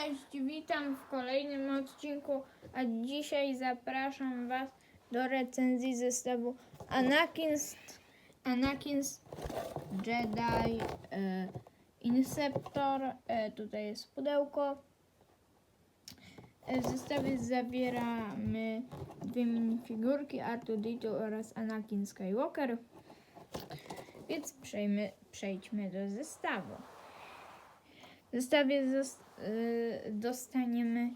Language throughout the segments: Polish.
Cześć, witam w kolejnym odcinku, a dzisiaj zapraszam Was do recenzji zestawu Anakin's, Anakin's Jedi e, Inceptor. E, tutaj jest pudełko. E, W zestawie zawieramy dwie minifigurki R2-D2 oraz Anakin Skywalker. Więc przejmy, przejdźmy do zestawu. W zestawie y, dostaniemy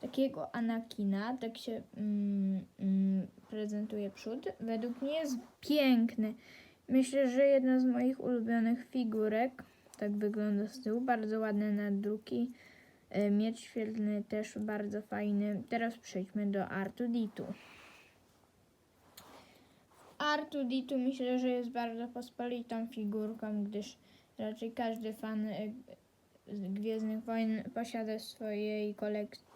takiego Anakina, tak się mm, mm, prezentuje przód. Według mnie jest piękny. Myślę, że jedna z moich ulubionych figurek. Tak wygląda z tyłu. Bardzo ładne nadruki. Y, Miecz świetlny też bardzo fajny. Teraz przejdźmy do Artuditu. Artuditu myślę, że jest bardzo pospolitą figurką, gdyż raczej każdy fan y, z Gwiezdnych Wojen posiada w swojej kolekcji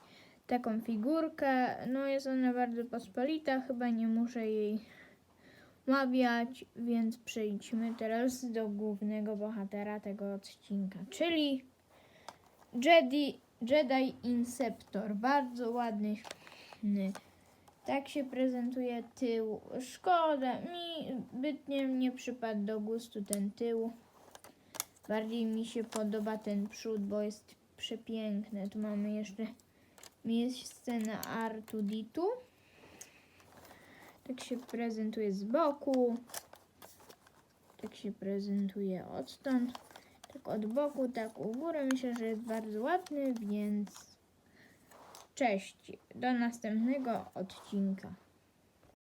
taką figurkę. No jest ona bardzo pospolita, chyba nie muszę jej mawiać, więc przejdźmy teraz do głównego bohatera tego odcinka, czyli Jedi, Jedi Inceptor. Bardzo ładny. Tak się prezentuje tył. Szkoda, mi zbytnio nie przypadł do gustu ten tył. Bardziej mi się podoba ten przód, bo jest przepiękny. Tu mamy jeszcze miejsce na Artuditu. Tak się prezentuje z boku. Tak się prezentuje odtąd. Tak od boku, tak u góry. Myślę, że jest bardzo ładny, więc cześć. Do następnego odcinka.